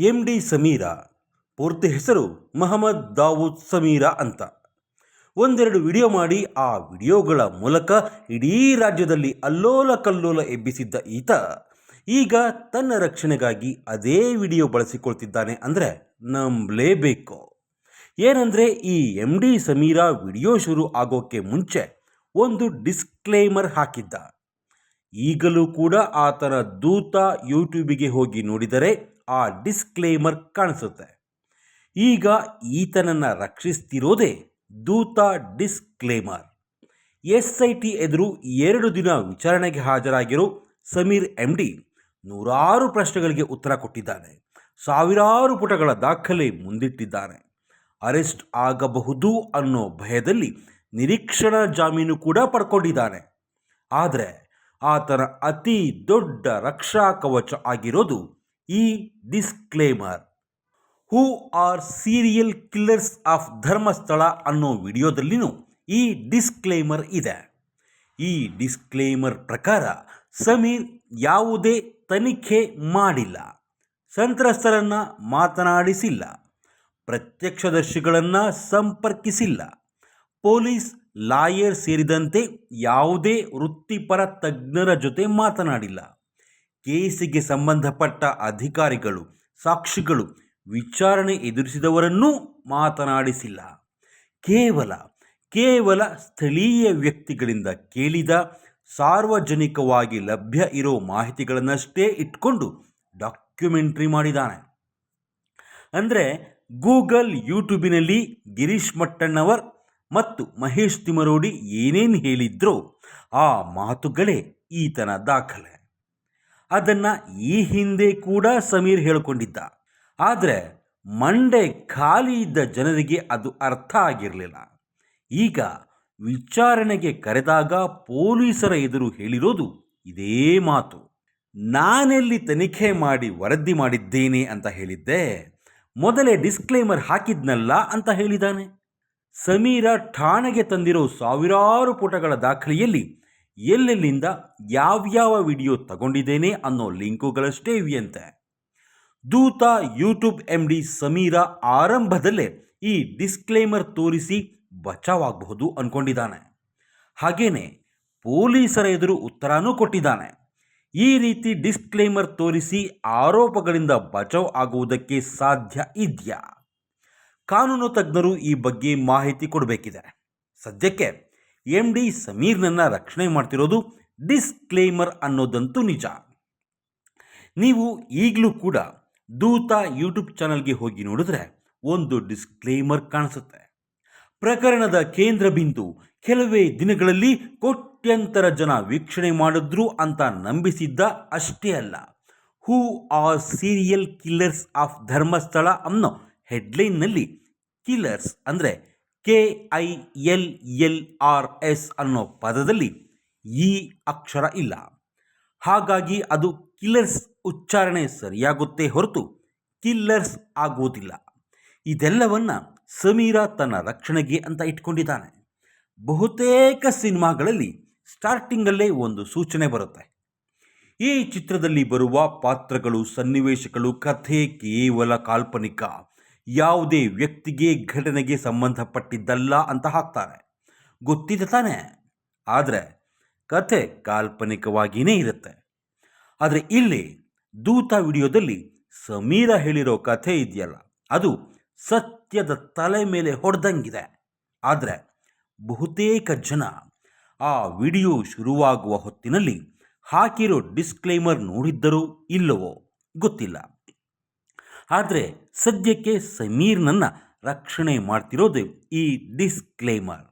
M D Sameera, ಪೂರ್ತಿ ಹೆಸರು ಮಹಮ್ಮದ್ ದಾವೂದ್ ಸಮೀರಾ ಅಂತ. ಒಂದೆರಡು ವಿಡಿಯೋ ಮಾಡಿ, ಆ ವಿಡಿಯೋಗಳ ಮೂಲಕ ಇಡೀ ರಾಜ್ಯದಲ್ಲಿ ಅಲ್ಲೋಲ ಕಲ್ಲೋಲ ಎಬ್ಬಿಸಿದ್ದ ಈತ, ಈಗ ತನ್ನ ರಕ್ಷಣೆಗಾಗಿ ಅದೇ ವಿಡಿಯೋ ಬಳಸಿಕೊಳ್ತಿದ್ದಾನೆ ಅಂದರೆ ನಂಬಲೇಬೇಕು. ಏನಂದರೆ, ಈ ಎಂ ಡಿ ಸಮೀರಾ ವಿಡಿಯೋ ಶುರು ಆಗೋಕ್ಕೆ ಮುಂಚೆ ಒಂದು ಡಿಸ್ಕ್ಲೇಮರ್ ಹಾಕಿದ್ದ. ಈಗಲೂ ಕೂಡ ಆತನ ದೂತ ಯೂಟ್ಯೂಬಿಗೆ ಹೋಗಿ ನೋಡಿದರೆ ಆ ಡಿಸ್ಕ್ಲೇಮರ್ ಕಾಣಿಸುತ್ತೆ. ಈಗ ಈತನನ್ನು ರಕ್ಷಿಸ್ತಿರೋದೇ ದೂತ ಡಿಸ್ಕ್ಲೇಮರ್ ಎಸ್ ಐ ಟಿ ಎದುರು ಎರಡು ದಿನ ವಿಚಾರಣೆಗೆ ಹಾಜರಾಗಿರೋ ಸಮೀರ್ ಎಂ ಡಿ ನೂರಾರು ಪ್ರಶ್ನೆಗಳಿಗೆ ಉತ್ತರ ಕೊಟ್ಟಿದ್ದಾನೆ. ಸಾವಿರಾರು ಪುಟಗಳ ದಾಖಲೆ ಮುಂದಿಟ್ಟಿದ್ದಾನೆ. ಅರೆಸ್ಟ್ ಆಗಬಹುದು ಅನ್ನೋ ಭಯದಲ್ಲಿ ನಿರೀಕ್ಷಣಾ ಜಾಮೀನು ಕೂಡ ಪಡ್ಕೊಂಡಿದ್ದಾನೆ. ಆದರೆ ಆತನ ಅತಿ ದೊಡ್ಡ ರಕ್ಷಾ ಕವಚ ಆಗಿರೋದು ಈ disclaimer who are serial killers of Dharmasthala ಅನ್ನೋ ವಿಡಿಯೋದಲ್ಲಿನೂ ಈ ಡಿಸ್ಕ್ಲೇಮರ್ ಇದೆ. ಈ ಡಿಸ್ಕ್ಲೇಮರ್ ಪ್ರಕಾರ ಸಮೀರ್ ಯಾವುದೇ ತನಿಖೆ ಮಾಡಿಲ್ಲ, ಸಂತ್ರಸ್ತರನ್ನು ಮಾತನಾಡಿಸಿಲ್ಲ, ಪ್ರತ್ಯಕ್ಷದರ್ಶಿಗಳನ್ನು ಸಂಪರ್ಕಿಸಿಲ್ಲ, ಪೊಲೀಸ್, ಲಾಯರ್ ಸೇರಿದಂತೆ ಯಾವುದೇ ವೃತ್ತಿಪರ ತಜ್ಞರ ಜೊತೆ ಮಾತನಾಡಿಲ್ಲ. ಕೇಸಿಗೆ ಸಂಬಂಧಪಟ್ಟ ಅಧಿಕಾರಿಗಳು, ಸಾಕ್ಷಿಗಳು ವಿಚಾರಣೆ ಎದುರಿಸಿದವರನ್ನೂ ಮಾತನಾಡಿಸಿಲ್ಲ. ಕೇವಲ ಕೇವಲ ಸ್ಥಳೀಯ ವ್ಯಕ್ತಿಗಳಿಂದ ಕೇಳಿದ ಸಾರ್ವಜನಿಕವಾಗಿ ಲಭ್ಯ ಇರೋ ಮಾಹಿತಿಗಳನ್ನಷ್ಟೇ ಇಟ್ಕೊಂಡು ಡಾಕ್ಯುಮೆಂಟ್ರಿ ಮಾಡಿದ್ದಾನೆ. ಅಂದರೆ ಗೂಗಲ್, ಯೂಟ್ಯೂಬಿನಲ್ಲಿ ಗಿರೀಶ್ ಮಟ್ಟಣ್ಣವರ್ ಮತ್ತು ಮಹೇಶ್ ತಿಮರೋಡಿ ಏನೇನು ಹೇಳಿದ್ರೋ ಆ ಮಾತುಗಳೇ ಈತನ ದಾಖಲೆ. ಅದನ್ನು ಈ ಹಿಂದೆ ಕೂಡ ಸಮೀರ್ ಹೇಳಿಕೊಂಡಿದ್ದ. ಆದರೆ ಮಂಡೆ ಖಾಲಿ ಇದ್ದ ಜನರಿಗೆ ಅದು ಅರ್ಥ ಆಗಿರಲಿಲ್ಲ. ಈಗ ವಿಚಾರಣೆಗೆ ಕರೆದಾಗ ಪೊಲೀಸರ ಎದುರು ಹೇಳಿರೋದು ಇದೇ ಮಾತು. ನಾನೆಲ್ಲಿ ತನಿಖೆ ಮಾಡಿ ವರದಿ ಮಾಡಿದ್ದೇನೆ ಅಂತ ಹೇಳಿದ್ದೆ, ಮೊದಲೇ ಡಿಸ್ಕ್ಲೇಮರ್ ಹಾಕಿದ್ನಲ್ಲ ಅಂತ ಹೇಳಿದ್ದಾನೆ ಸಮೀರ ಠಾಣೆಗೆ ತಂದಿರೋ ಸಾವಿರಾರು ಪುಟಗಳ ದಾಖಲೆಯಲ್ಲಿ ಎಲ್ಲೆಲ್ಲಿಂದ ಯಾವ್ಯಾವ ವಿಡಿಯೋ ತಗೊಂಡಿದ್ದೇನೆ ಅನ್ನೋ ಲಿಂಕುಗಳಷ್ಟೇ ಇವೆಯಂತೆ. ದೂತ ಯೂಟ್ಯೂಬ್ ಎಂ ಡಿ ಸಮೀರ ಆರಂಭದಲ್ಲೇ ಈ ಡಿಸ್ಕ್ಲೇಮರ್ ತೋರಿಸಿ ಬಚಾವಾಗಬಹುದು ಅಂದ್ಕೊಂಡಿದ್ದಾನೆ ಹಾಗೇನೆ ಪೊಲೀಸರ ಎದುರು ಉತ್ತರನೂ ಕೊಟ್ಟಿದ್ದಾನೆ. ಈ ರೀತಿ ಡಿಸ್ಕ್ಲೇಮರ್ ತೋರಿಸಿ ಆರೋಪಗಳಿಂದ ಬಚಾವ್ ಆಗುವುದಕ್ಕೆ ಸಾಧ್ಯ ಇದೆಯಾ? ಕಾನೂನು ತಜ್ಞರು ಈ ಬಗ್ಗೆ ಮಾಹಿತಿ ಕೊಡಬೇಕಿದೆ. ಸದ್ಯಕ್ಕೆ ಎಂ ಡಿ ಸಮೀರ್ನನ್ನು ರಕ್ಷಣೆ ಮಾಡ್ತಿರೋದು ಡಿಸ್ಕ್ಲೇಮರ್ ಅನ್ನೋದಂತೂ ನಿಜ. ನೀವು ಈಗಲೂ ಕೂಡ ದೂತ ಯೂಟ್ಯೂಬ್ ಚಾನಲ್ಗೆ ಹೋಗಿ ನೋಡಿದ್ರೆ ಒಂದು ಡಿಸ್ಕ್ಲೇಮರ್ ಕಾಣಿಸುತ್ತೆ. ಪ್ರಕರಣದ ಕೇಂದ್ರ ಬಿಂದು ಕೆಲವೇ ದಿನಗಳಲ್ಲಿ ಕೋಟ್ಯಂತರ ಜನ ವೀಕ್ಷಣೆ ಮಾಡಿದ್ರು ಅಂತ ನಂಬಿಸಿದ್ದ ಅಷ್ಟೇ ಅಲ್ಲ. Who are serial killers of Dharmasthala ಅನ್ನೋ ಹೆಡ್ಲೈನ್ನಲ್ಲಿ ಕಿಲ್ಲರ್ಸ್ ಅಂದರೆ K I L L R S ಅನ್ನೋ ಪದದಲ್ಲಿ ಈ ಅಕ್ಷರ ಇಲ್ಲ. ಹಾಗಾಗಿ ಅದು ಕಿಲ್ಲರ್ಸ್ ಉಚ್ಚಾರಣೆ ಸರಿಯಾಗುತ್ತೆ ಹೊರತು ಕಿಲ್ಲರ್ಸ್ ಆಗುವುದಿಲ್ಲ. ಇದೆಲ್ಲವನ್ನು ಸಮೀರ ತನ್ನ ರಕ್ಷಣೆಗೆ ಅಂತ ಇಟ್ಕೊಂಡಿದ್ದಾನೆ. ಬಹುತೇಕ ಸಿನಿಮಾಗಳಲ್ಲಿ ಸ್ಟಾರ್ಟಿಂಗಲ್ಲೇ ಒಂದು ಸೂಚನೆ ಬರುತ್ತೆ. ಈ ಚಿತ್ರದಲ್ಲಿ ಬರುವ ಪಾತ್ರಗಳು, ಸನ್ನಿವೇಶಗಳು, ಕಥೆ ಕೇವಲ ಕಾಲ್ಪನಿಕ. ಯಾವುದೇ ವ್ಯಕ್ತಿಗೆ ಘಟನೆಗೆ ಸಂಬಂಧಪಟ್ಟಿದ್ದಲ್ಲ ಅಂತ ಹಾಕ್ತಾರೆ. ಗೊತ್ತಿದೆ ತಾನೇ? ಆದರೆ ಕಥೆ ಕಾಲ್ಪನಿಕವಾಗಿಯೇ ಇರುತ್ತೆ. ಆದರೆ ಇಲ್ಲಿ ದೂತ ವಿಡಿಯೋದಲ್ಲಿ ಸಮೀರ ಹೇಳಿರೋ ಕಥೆ ಇದೆಯಲ್ಲ, ಅದು ಸತ್ಯದ ತಲೆ ಮೇಲೆ ಹೊಡೆದಂಗಿದೆ. ಆದರೆ ಬಹುತೇಕ ಜನ ಆ ವಿಡಿಯೋ ಶುರುವಾಗುವ ಹೊತ್ತಿನಲ್ಲಿ ಹಾಕಿರೋ ಡಿಸ್ಕ್ಲೈಮರ್ ನೋಡಿದ್ದರೂ ಇಲ್ಲವೋ ಗೊತ್ತಿಲ್ಲ. ಆದರೆ ಸದ್ಯಕ್ಕೆ ಸಮೀರ್ನನ್ನು ರಕ್ಷಣೆ ಮಾಡ್ತಿರೋದು ಈ ಡಿಸ್ಕ್ಲೇಮರ್.